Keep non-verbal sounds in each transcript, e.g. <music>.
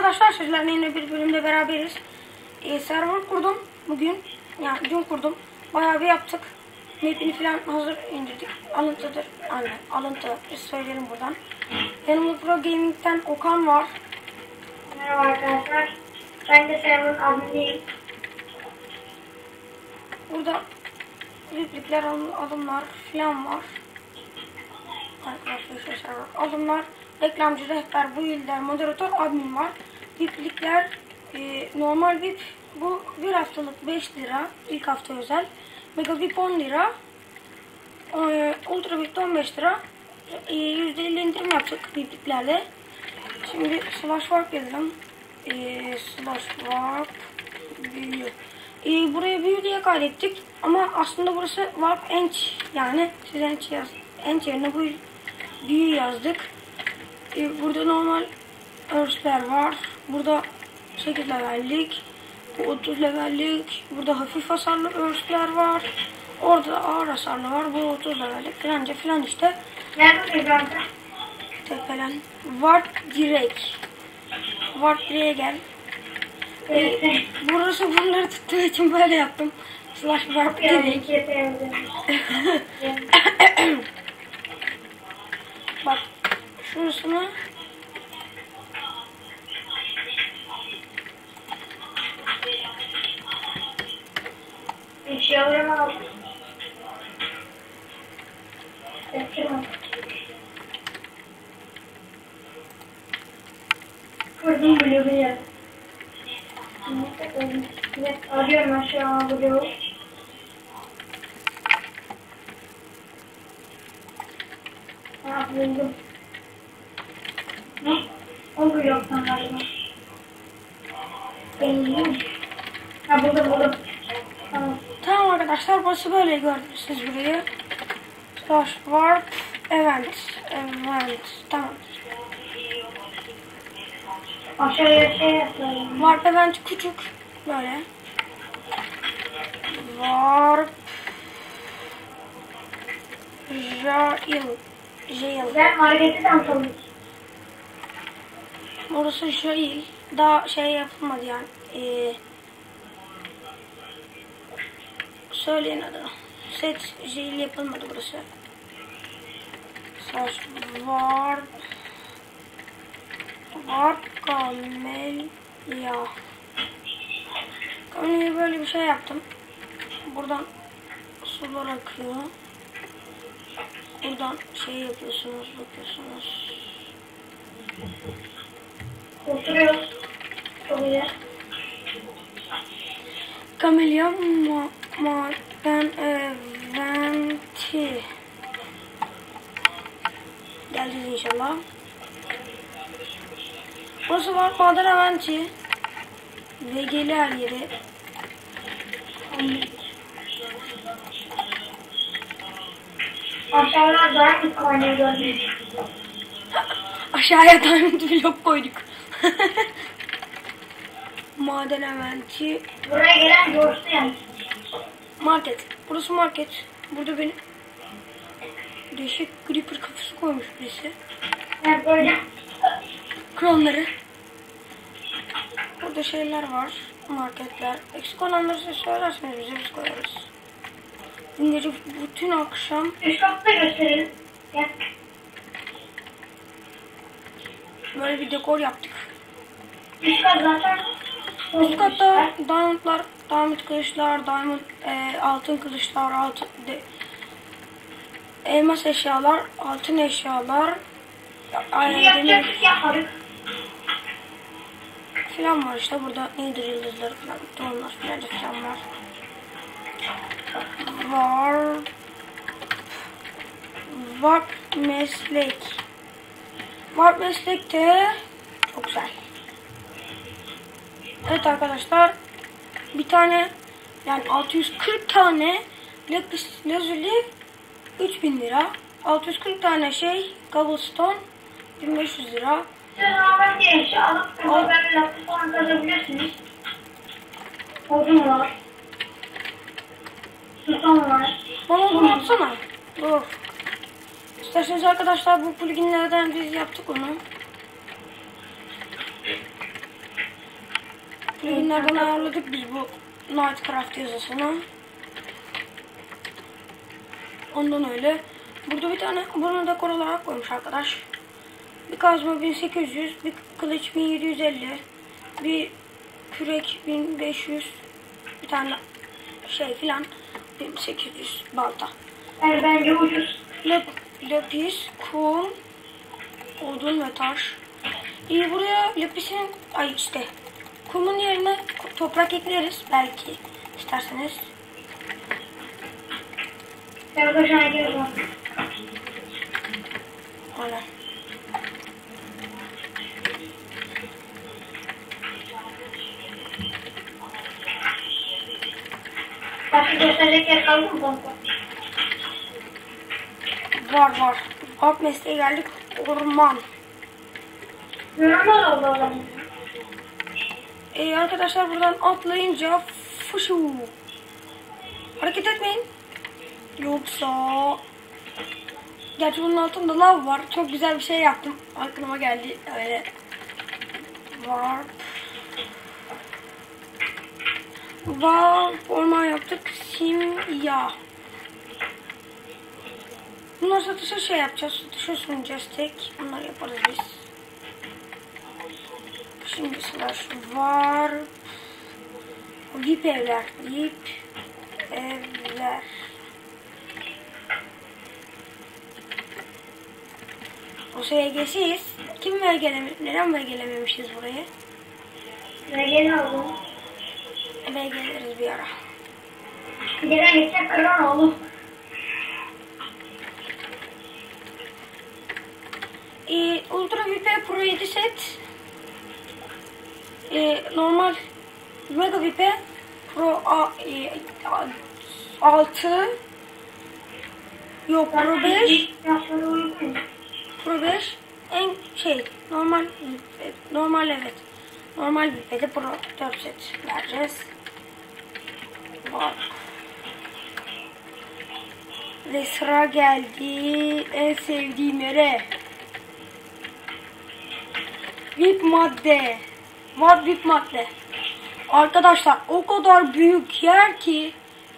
arkadaşlar sizlerle yine bir bölümde beraberiz. Ee, server kurdum bugün. Yani dün kurdum. Bayağı bir yaptık. Map'ini falan hazır indirdik. Alıntıdır. Aynen alıntı. Söyleyelim buradan. Yanımda Pro Gaming'den Okan var. Merhaba arkadaşlar. Ben de server'ın adminiyim. Burada replikler, alımlar falan var. Arkadaşlar server alımlar. Reklamcı, rehber, bu ilder, moderatör, admin var. VIP'likler e, normal VIP bu bir haftalık 5 lira. ilk hafta özel. Mega VIP 10 lira. E, Ultra VIP de 15 lira. E, %50 indirim yaptık VIP'liklerle. Şimdi slash warp yazalım. E, slash warp büyü. E, buraya büyü diye kaydettik. Ama aslında burası warp ench yani siz ench yaz. Ench yerine bu büyü yazdık. E, burada normal örsler var. Burada 8 levellik. Bu 30 levellik. Burada hafif hasarlı örsler var. Orada ağır hasarlı var. Bu 30 levellik. Filanca filan işte. Amca? Tepelen. Warp direkt. Warp direğe gel. Evet. Burası bunları tuttuğu için böyle yaptım. Slash warp sevdim. <laughs> Bak şurasını Evet, arıyorum aşağı bloğu. Ha, buldum. Ne? O bloktan galiba. Benim. Ha buldum buldum. Tamam. Tamam arkadaşlar burası böyle gördünüz siz burayı. Slash warp event. Event. Tamam. Aşağıya şey yapıyorum. Warp küçük. Böyle. Warp Jail. Jail. Ben marketi tanıtalım. Burası Jail. Daha şey yapılmadı yani. Ee, söyleyin adını. Set Jail yapılmadı burası. Slash warp warp kamelya. Kamelya'ya böyle bir şey yaptım. Buradan sular akıyor. Buradan şey yapıyorsunuz, bakıyorsunuz. Oturuyoruz. İyi. Camellia ma maden eventi. Geleceğiz inşallah. Burası var maden eventi. VG'li her yeri. Bir kaynağı gördüm. Aşağıya diamond blok koyduk. <laughs> maden eventi. Buraya gelen coştu yani. Market. Burası market. Burada benim değişik creeper kafası koymuş birisi. Yani böyle Klonları. Burada şeyler var. Marketler. Eksik olanları siz söylerseniz bize biz koyarız. Dün gece bütün akşam üst katta gösterelim. Gel. böyle bir dekor yaptık. Üst kat zaten Üst katta diamondlar, diamond kılıçlar, diamond e, altın kılıçlar, altın de, elmas eşyalar, altın eşyalar, aynen demir yapacaktık yapmadık. Falan var işte burada nedir yıldızları falan, tonlar falan falan var. Var var meslek. Var meslek de çok güzel. Evet arkadaşlar bir tane yani 640 tane lazuli 3000 lira. 640 tane şey cobblestone 1500 lira. Siz normal eşya alıp böyle laptop falan kazabilirsiniz. Odun var. Susam var. Bana onu atsana. Dur. İsterseniz arkadaşlar bu pluginlerden biz yaptık onu. pluginlerden ayarladık biz bu Nightcraft yazısını. Ondan öyle. Burada bir tane bunu dekor olarak koymuş arkadaş. Bir kazma 1800, bir kılıç 1750, bir kürek 1500, bir tane şey filan 1800 balta. Yani bence ucuz. Lap, lapis, kum, odun ve taş. İyi buraya lapisin, ay işte kumun yerine toprak ekleriz belki isterseniz. Arkadaşlar gidiyorum. Aynen. Başka gösterecek yer kaldı mı? Var var. Alt mesleğe geldik. Orman. Normal oldu o zaman. Ee, arkadaşlar buradan atlayınca fışu. Hareket etmeyin. Yoksa... Gerçi bunun altında lav var. Çok güzel bir şey yaptım. Aklıma geldi. Öyle var. Var. Orman yaptık. Simya. Bunları satışa şey yapacağız. Satışa sunacağız tek. Bunları yaparız biz. Şimdi slash var. VIP evler. VIP evler. O SG'siyiz. Kim VG'lemi neden VG'lememişiz burayı? Ve aldım. VG'leriz bir ara. Giden gidecek kıran oğlum. Ee, Ultra VIP Pro 7 set. Ee, normal Mega VIP Pro A, e, a- 6 Yok Pro 5 Yaşları uygun. Pro 5 en şey normal normal evet. Normal bir de Pro 4 set vereceğiz. Bak. Ve sıra geldi en sevdiğim yere. VIP madde. Var VIP madde. Arkadaşlar o kadar büyük yer ki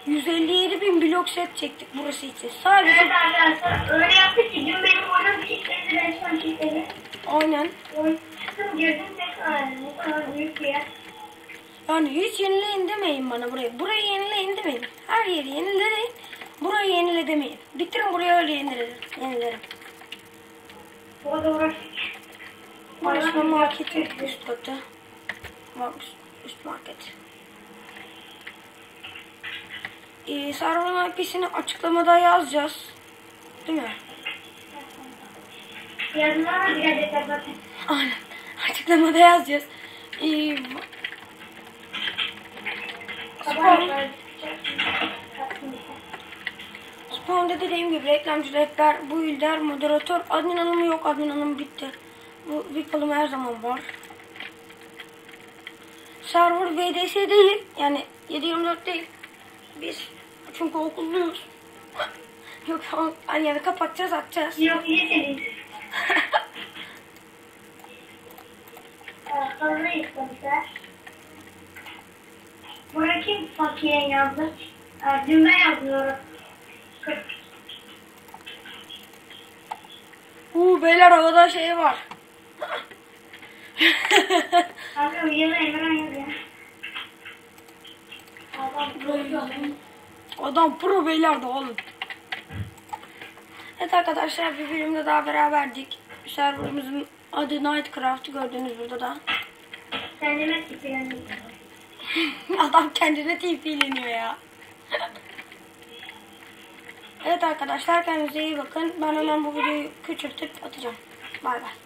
157 bin blok set çektik burası için. Sadece Evet arkadaşlar öyle yaptık ki dün benim oyunum kilitledi resmen kilitledi. aynen Oyun çıktım girdim tekrar ne kadar büyük bir yer. Yani hiç yenileyin demeyin bana burayı. Burayı yenileyin demeyin. Her yeri yenileyin. Burayı yenile demeyin. Bitirin burayı öyle yenilerim. yenilerim. Bu arada. Burası marketin üst katı. Varmış üst market. Ee, Sarvan IP'sini açıklamada yazacağız. Değil mi? Yazılar girecekler zaten. Aynen. Açıklamada yazacağız. Ee, Spawn'da dediğim gibi reklamcı rehber, bu ilder, moderatör, admin hanımı yok, admin hanım bitti. Bu VIP alımı her zaman var. Server VDS değil, yani 724 değil. Biz çünkü okulluyuz. <laughs> yok yani kapatacağız, atacağız. Yok iyi senin. <laughs> Sonra istemişler. Buraya kim fakir yazdı? Ee, Dün ben yazıyorum. Beyler havada şey var. Abi uyuyor Emran yazıyor. Adam pro beyler de oğlum. Evet arkadaşlar bir bölümde daha beraberdik. Serverımızın adı Nightcraft gördüğünüz burada da. Kendime tipilendim. <laughs> Adam kendine TP'leniyor ya. Evet arkadaşlar kendinize iyi bakın. Ben hemen bu videoyu küçültüp atacağım. Bay bay.